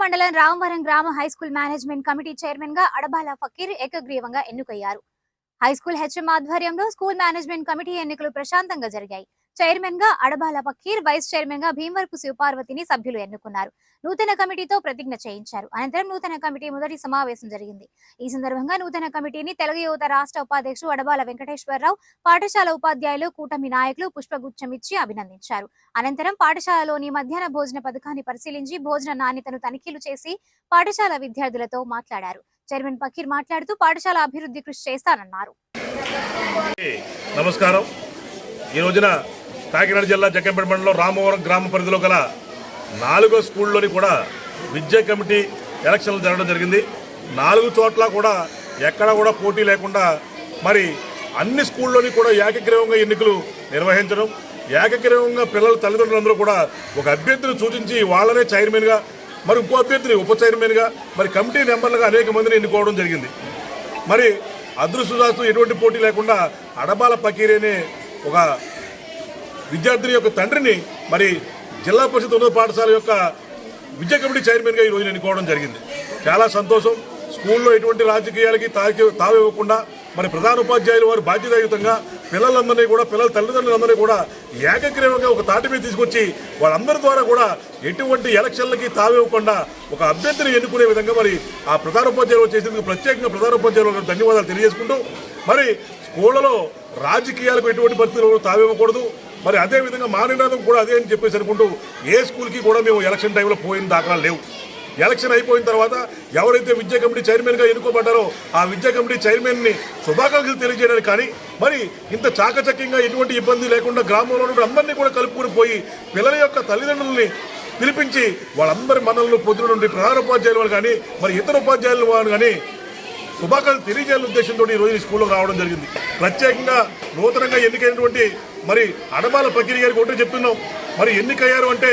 మండలం రామవరం గ్రామ high school management committee చైర్మన్గా అడబాల ఫకీర్ ఏకగ్రీవంగా ఎన్నికయ్యారు. హైస్కూల్ హెచ్ఎం ఆధ్వర్యంలో స్కూల్ మేనేజ్మెంట్ కమిటీ ఎన్నికలు ప్రశాంతంగా జరిగాయి. చైర్మన్గా అడబాల పఖీర్ వైస్ చైర్మన్గా భీమవరపు శివపార్వతిని సభ్యులు ఎన్నుకున్నారు. నూతన కమిటీతో ప్రతిజ్ఞ చేయించారు. అనంతరం నూతన కమిటీ మొదటి సమావేశం జరిగింది. ఈ సందర్భంగా నూతన కమిటీని తెలుగు యువత రాష్ట్ర ఉపాధ్యక్షుడు అడబాల వెంకటేశ్వరరావు పాఠశాల ఉపాధ్యాయులు కూటమి నాయకులు పుష్పగుచ్చం ఇచ్చి అభినందించారు. అనంతరం పాఠశాలలోని మధ్యాహ్న భోజన పథకాన్ని పరిశీలించి భోజన నాణ్యతను తనిఖీలు చేసి పాఠశాల విద్యార్థులతో మాట్లాడారు. చైర్మన్ ఫకీర్ మాట్లాడుతూ పాఠశాల అభివృద్ధి కృషి చేస్తానన్నారు. నమస్కారం. ఈ రోజున కాకినాడ జిల్లా జగ్గంపేట మండలం రామవరం గ్రామ పరిధిలో గల నాలుగో స్కూల్లోని కూడా విద్యా కమిటీ ఎలక్షన్లు జరగడం జరిగింది. నాలుగు చోట్ల కూడా ఎక్కడా కూడా పోటీ లేకుండా మరి అన్ని స్కూల్లోని కూడా ఏకగ్రీవంగా ఎన్నికలు నిర్వహించడం ఏకగ్రీవంగా పిల్లల తల్లిదండ్రులందరూ కూడా ఒక అభ్యర్థిని సూచించి వాళ్ళనే చైర్మన్గా మరి ఇంకో అభ్యర్థిని ఉప చైర్మన్గా మరి కమిటీ మెంబర్లుగా అనేక మందిని ఎన్నుకోవడం జరిగింది. మరి అదృష్టదాస్తు ఎటువంటి పోటీ లేకుండా అడబాల పకీర్ అనే ఒక విద్యార్థిని యొక్క తండ్రిని మరి జిల్లా పరిషత్ ఉన్నత పాఠశాల యొక్క విద్యా కమిటీ చైర్మన్గా ఈ రోజు ఎన్నుకోవడం జరిగింది. చాలా సంతోషం. స్కూల్లో ఎటువంటి రాజకీయాలకి తాకి తావివ్వకుండా మరి ప్రధాన ఉపాధ్యాయులు వారు బాధ్యతాయుతంగా పిల్లలందరినీ కూడా పిల్లల తల్లిదండ్రులందరినీ కూడా ఏకగ్రీవంగా ఒక తాటి మీద తీసుకొచ్చి వాళ్ళందరి ద్వారా కూడా ఎటువంటి ఎలక్షన్లకి తావివ్వకుండా ఒక అభ్యర్థిని ఎన్నుకునే విధంగా మరి ఆ ప్రధాన ఉపాధ్యాయులు చేసేందుకు ప్రత్యేకంగా ప్రధాన ఉపాధ్యాయులకు ధన్యవాదాలు తెలియజేసుకుంటూ మరి స్కూళ్ళలో రాజకీయాలకు ఎటువంటి పరిస్థితులు తావివ్వకూడదు. మరి అదే విధంగా మా నినాదం కూడా అదే అని చెప్పేసి అనుకుంటూ ఏ స్కూల్కి కూడా మేము ఎలక్షన్ టైంలో పోయిన దాఖలాలు లేవు. ఎలక్షన్ అయిపోయిన తర్వాత ఎవరైతే విద్యా కమిటీ చైర్మన్గా ఎన్నుకోబడ్డారో ఆ విద్యా కమిటీ చైర్మన్ని శుభాకాంక్షలు తెలియజేయడానికి కానీ మరి ఇంత చాకచక్యంగా ఎటువంటి ఇబ్బంది లేకుండా గ్రామంలో అందరినీ కూడా కలుపుకుని పోయి పిల్లల యొక్క తల్లిదండ్రులని పిలిపించి వాళ్ళందరి మనల్ని పొద్దున నుండి ప్రధాన ఉపాధ్యాయులు వాళ్ళు కానీ మరి ఇతర ఉపాధ్యాయులు వాళ్ళు కానీ శుభాకాంక్షలు తెలియజేయాల ఉద్దేశంతో ఈ రోజు ఈ స్కూల్లో రావడం జరిగింది. ప్రత్యేకంగా నూతనంగా ఎన్నికైనటువంటి మరి అడబాల పకిరి గారికి ఒకటే చెప్తున్నాం. మరి ఎన్నికయ్యారు అంటే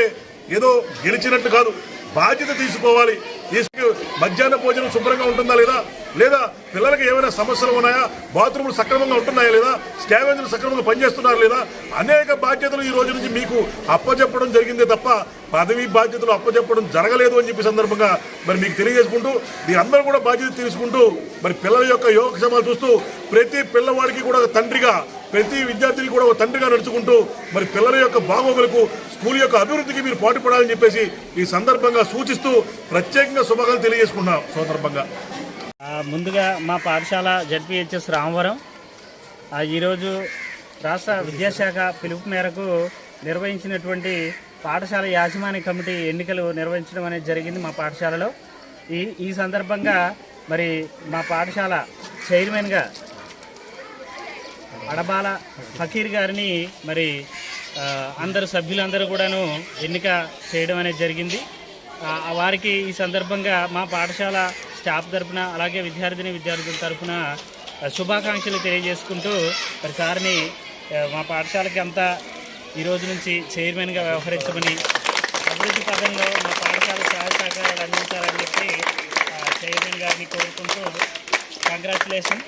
ఏదో గెలిచినట్టు కాదు. బాధ్యత తీసుకోవాలి. తీసుకు మధ్యాహ్న భోజనం శుభ్రంగా ఉంటుందా లేదా? లేదా పిల్లలకి ఏమైనా సమస్యలు ఉన్నాయా? బాత్రూములు సక్రమంగా ఉంటున్నాయా లేదా? స్టావేజ్లు సక్రమంగా పనిచేస్తున్నారా లేదా? అనేక బాధ్యతలు ఈ రోజు నుంచి మీకు అప్పచెప్పడం జరిగిందే తప్ప పదవి బాధ్యతలు అప్పచెప్పడం జరగలేదు అని చెప్పి సందర్భంగా మరి మీకు తెలియజేసుకుంటూ మీరందరూ కూడా బాధ్యత తీసుకుంటూ మరి పిల్లల యొక్క యోగక్షేమాలు చూస్తూ ప్రతి పిల్లవాడికి కూడా తండ్రిగా ప్రతి విద్యార్థిని కూడా ఒక తండ్రిగా నడుచుకుంటూ మరి పిల్లల యొక్క బాగోగులకు స్కూల్ యొక్క అభివృద్ధికి మీరు పాటుపడాలని చెప్పేసి ఈ సందర్భంగా సూచిస్తూ ప్రత్యేకంగా శుభాకాంక్షలు తెలియజేసుకున్నాం సందర్భంగా. ముందుగా మా పాఠశాల జడ్పిహెచ్ఎస్ రామవరం. ఈరోజు రాష్ట్ర విద్యాశాఖ పిలుపు మేరకు నిర్వహించినటువంటి పాఠశాల యాజమాన్య కమిటీ ఎన్నికలు నిర్వహించడం అనేది జరిగింది మా పాఠశాలలో. ఈ ఈ సందర్భంగా మరి మా పాఠశాల చైర్మన్గా అడబాల ఫకీర్ గారిని మరి అందరు సభ్యులందరూ కూడాను ఎన్నిక చేయడం అనేది జరిగింది. వారికి ఈ సందర్భంగా మా పాఠశాల స్టాఫ్ తరఫున అలాగే విద్యార్థిని విద్యార్థుల తరపున శుభాకాంక్షలు తెలియజేసుకుంటూ మరి సార్ని మా పాఠశాలకి అంతా ఈ రోజు నుంచి చైర్మన్గా వ్యవహరించమని అభివృద్ధి పదంలో మా పాఠశాల సహాయ సహకారాలు అందించాలని చెప్పి చైర్మన్ గారిని కోరుకుంటూ కంగ్రాచులేషన్